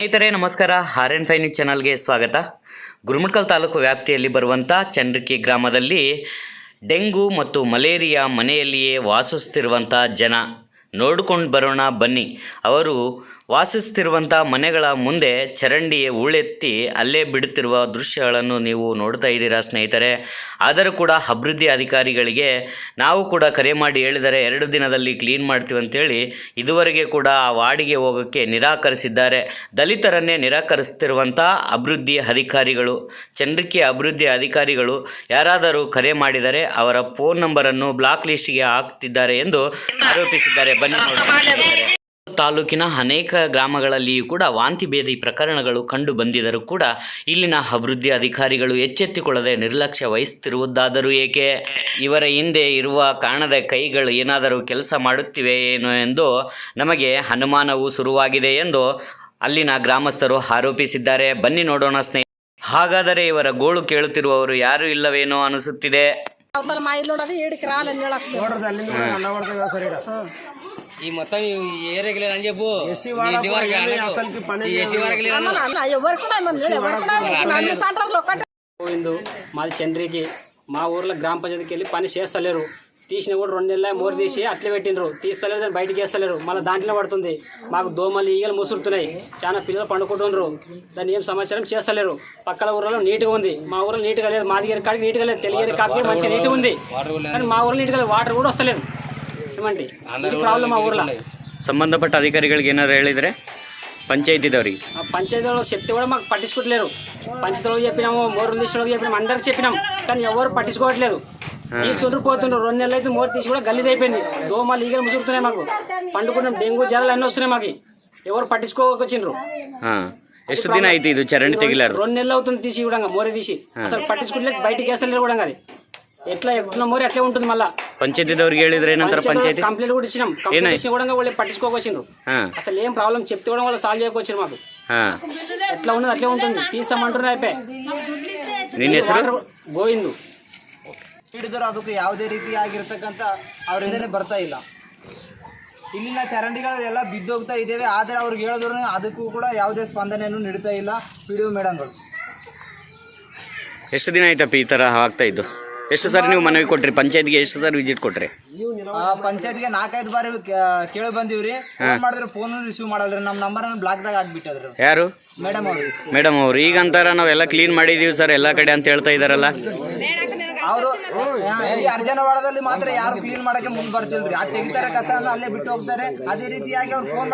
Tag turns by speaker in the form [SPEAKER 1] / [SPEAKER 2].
[SPEAKER 1] ಸ್ನೇಹಿತರೆ, ನಮಸ್ಕಾರ. R N five ಚಾನಲ್ಗೆ ಸ್ವಾಗತ. ಗುರುಮಟ್ಕಲ್ ತಾಲೂಕು ವ್ಯಾಪ್ತಿಯಲ್ಲಿ ಬರುವಂಥ ಚಂದ್ರಕಿ ಗ್ರಾಮದಲ್ಲಿ ಡೆಂಗು ಮತ್ತು ಮಲೇರಿಯಾ ಮನೆಯಲ್ಲಿಯೇ ವಾಸಿಸುತ್ತಿರುವಂಥ ಜನ ನೋಡಿಕೊಂಡು ಬರೋಣ ಬನ್ನಿ. ಅವರು ವಾಸಿಸುತ್ತಿರುವಂಥ ಮನೆಗಳ ಮುಂದೆ ಚರಂಡಿ ಉಳೆತ್ತಿ ಅಲ್ಲೇ ಬಿಡುತ್ತಿರುವ ದೃಶ್ಯಗಳನ್ನು ನೀವು ನೋಡ್ತಾ ಇದ್ದೀರಾ ಸ್ನೇಹಿತರೆ. ಆದರೂ ಕೂಡ ಅಭಿವೃದ್ಧಿ ಅಧಿಕಾರಿಗಳಿಗೆ ನಾವು ಕೂಡ ಕರೆ ಮಾಡಿ ಹೇಳಿದರೆ ಎರಡು ದಿನದಲ್ಲಿ ಕ್ಲೀನ್ ಮಾಡ್ತೀವಿ ಅಂತೇಳಿ ಇದುವರೆಗೆ ಕೂಡ ಆ ವಾರ್ಡಿಗೆ ಹೋಗೋಕ್ಕೆ ನಿರಾಕರಿಸಿದ್ದಾರೆ. ದಲಿತರನ್ನೇ ನಿರಾಕರಿಸುತ್ತಿರುವಂಥ ಅಭಿವೃದ್ಧಿ ಅಧಿಕಾರಿಗಳು, ಚಂದ್ರಿಕೆ ಅಭಿವೃದ್ಧಿ ಅಧಿಕಾರಿಗಳು ಯಾರಾದರೂ ಕರೆ ಮಾಡಿದರೆ ಅವರ ಫೋನ್ ನಂಬರನ್ನು ಬ್ಲಾಕ್ ಲಿಸ್ಟ್ಗೆ ಹಾಕ್ತಿದ್ದಾರೆ ಎಂದು ಆರೋಪಿಸಿದ್ದಾರೆ. ಬನ್ನಿ. ತಾಲೂಕಿನ ಅನೇಕ ಗ್ರಾಮಗಳಲ್ಲಿಯೂ ಕೂಡ ವಾಂತಿ ಭೇದಿ ಪ್ರಕರಣಗಳು ಕಂಡು ಬಂದಿದ್ದರೂ ಕೂಡ ಇಲ್ಲಿನ ಅಭಿವೃದ್ಧಿ ಅಧಿಕಾರಿಗಳು ಎಚ್ಚೆತ್ತುಕೊಳ್ಳದೆ ನಿರ್ಲಕ್ಷ್ಯ ವಹಿಸುತ್ತಿರುವುದಾದರೂ ಏಕೆ? ಇವರ ಹಿಂದೆ ಇರುವ ಕಾರಣದ ಕೈಗಳು ಏನಾದರೂ ಕೆಲಸ ಮಾಡುತ್ತಿವೆ ಏನೋ ಎಂದು ನಮಗೆ ಅನುಮಾನವು ಶುರುವಾಗಿದೆ ಎಂದು ಅಲ್ಲಿನ ಗ್ರಾಮಸ್ಥರು ಆರೋಪಿಸಿದ್ದಾರೆ. ಬನ್ನಿ ನೋಡೋಣ ಸ್ನೇಹಿತ ಹಾಗಾದರೆ ಇವರ ಗೋಳು ಕೇಳುತ್ತಿರುವವರು ಯಾರು ಇಲ್ಲವೇನೋ ಅನಿಸುತ್ತಿದೆ.
[SPEAKER 2] ఈ మొత్తం ఏ రెగ్యులర్ అని చెప్పు.
[SPEAKER 3] పోయిందు మాది చంద్రికి. మా ఊర్లో గ్రామ పంచాయతీకి వెళ్ళి పని చేస్తలేరు. తీసిన కూడా రెండు నెలల మోరు తీసి అట్లే పెట్టినరు తీస్తలేదు దాన్ని బయటకి వేస్తలేరు. మళ్ళీ దాంట్లో పడుతుంది. మాకు దోమలు ఈగలు ముసురుతున్నాయి. చాలా పిల్లలు పండుకుంటున్నారు దాన్ని ఏం సమాచారం చేస్తలేరు. పక్కల ఊర్లో నీట్గా ఉంది. మా ఊర్లో నీట్గా లేదు. మా దగ్గర కాడికి నీట్గా లేదు. తెలియదు కాపీ మంచి నీట్గా ఉంది. కానీ మా ఊర్లో నీట్గా వాటర్ కూడా వస్తలేదు. ఏమండి ఇది ప్రాబ్లం మా ఊర్లో
[SPEAKER 1] ಸಂಬಂಧಪಟ್ಟ ಅಧಿಕಾರಿಗಳಿಗೆ ಏನಾದ್ರು ಹೇಳಿದರೆ ಪಂಚಾಯತಿದವರಿಗೆ
[SPEAKER 3] ఆ పంచాయతీ వాళ్ళకి చెప్తే కూడా మాకు పట్టించుకోవట్లేరు పంచాయతీ వాళ్ళకి చెప్పినాము మోరు తీసిన వాళ్ళకి చెప్పినాము అందరికి చెప్పినాం కానీ ఎవరు పట్టించుకోవట్లేదు తీసుకుంటూ పోతుండ్రు రెండు నెలలు అయితే మోరు తీసి కూడా గలీజ్ అయిపోయింది దోమలు ఈగలు ముసురుతున్నాయి మాకు పండుకున్నాం డెంగ్యూ జ్వరాలు అన్నీ వస్తున్నాయి మాకు ఎవరు పట్టించుకోకొచ్చిండ్రు
[SPEAKER 1] ಹಾಂ ಎಷ್ಟು ದಿನ ಆಯ್ತು ಇದು ಚರಂಡಿ ತೆಗಿಲಾರು
[SPEAKER 3] రెండు నెలలు అవుతుంది తీసి కూడా మోరే తీసి అసలు పట్టించుకోవట్లేదు బయటికి వేస్తలేరు కూడా అది ఎట్లా ఎట్లా మోరి అట్లే ఉంటుంది మళ్ళా
[SPEAKER 1] ಪಂಚಾಯತಿದವ್ರಿಗೆ ಹೇಳಿದ್ರೆ ಏನಂತಾರೆ ಪಂಚಾಯತಿ
[SPEAKER 3] కంప్లైంట్ కూడా ఇచ్చినాం కంప్లైంట్ ఇచ్చిన కూడా వాళ్ళు పట్టించుకోకొచ్చిండ్రు
[SPEAKER 1] ಹಾಂ
[SPEAKER 3] అసలు ఏం ప్రాబ్లం చెప్తే కూడా వాళ్ళు సాల్వ్ చేయకొచ్చారు మాకు
[SPEAKER 1] ಹಾಂ
[SPEAKER 3] ఎట్లా ఉన్నది అట్లే ఉంటుంది తీస్తామంటున్నారు అయిపోయి
[SPEAKER 1] ನಿನ್ನ ಹೆಸರು
[SPEAKER 3] గోవిందు
[SPEAKER 4] ಹಿಡಿದ್ರು ಅದಕ್ಕೆ ಯಾವುದೇ ರೀತಿಯಾಗಿರ್ತಕ್ಕಂಥ ಅವರಿಂದನೇ ಬರ್ತಾ ಇಲ್ಲ ಇಲ್ಲಿನ ಚರಂಡಿಗಳೆಲ್ಲ ಬಿದ್ದೋಗ್ತಾ ಇದ್ದೇವೆ ಆದರೆ ಅವ್ರಿಗೆ ಹೇಳಿದ್ರು ಅದಕ್ಕೂ ಕೂಡ ಯಾವುದೇ ಸ್ಪಂದನೆಯನ್ನು ನೀಡ್ತಾ ಇಲ್ಲ ಪಿ ಡಿ ಒ ಮೇಡಮ್ಗಳು
[SPEAKER 1] ಎಷ್ಟು ದಿನ ಆಯ್ತಪ್ಪ ಈ ಥರ ಆಗ್ತಾ ಇದ್ದು ಎಷ್ಟು ಸರಿ ನೀವು ಮನವಿ ಕೊಟ್ರಿ? ಪಂಚಾಯತ್ಗೆ ಎಷ್ಟು ಸರಿ ವಿಸಿಟ್ ಕೊಟ್ರಿ?
[SPEAKER 4] ಪಂಚಾಯತ್ಗೆ ನಾಲ್ಕೈದು ಬಾರಿ ಕೇಳಿ ಬಂದಿವ್ರಿ. ಫೋನ್ ಮಾಡಿದ್ರೆ ಫೋನ್ ರಿಸೀವ್ ಮಾಡಲ್ರಿ. ನಮ್ಮ ಬ್ಲಾಕ್ ಬ್ಲಾಕ್ದಾಗ
[SPEAKER 1] ಯಾರು?
[SPEAKER 4] ಮೇಡಮ್ ಅವ್ರು.
[SPEAKER 1] ಮೇಡಮ್ ಅವ್ರು. ಈಗ ಅಂತಾರ ನಾವೆಲ್ಲ ಕ್ಲೀನ್ ಮಾಡಿದೀವಿ ಸರ್ ಎಲ್ಲಾ ಕಡೆ ಅಂತ ಹೇಳ್ತಾ ಇದಾರಲ್ಲ.
[SPEAKER 4] ಅವರು ಈ ಅರ್ಜನವಾಡದಲ್ಲಿ ಮಾತ್ರ ಯಾರು ಕ್ಲೀನ್ ಮಾಡಕ್ಕೆ ಮುಂದೆ ಬರ್ತಿಲ್ರಿ. ಅದು ತೆಗಿತಾರೆ ಕಸ ಅಲ್ಲೇ ಬಿಟ್ಟು ಹೋಗ್ತಾರೆ. ಅದೇ ರೀತಿಯಾಗಿ ಅವ್ರು ಫೋನ್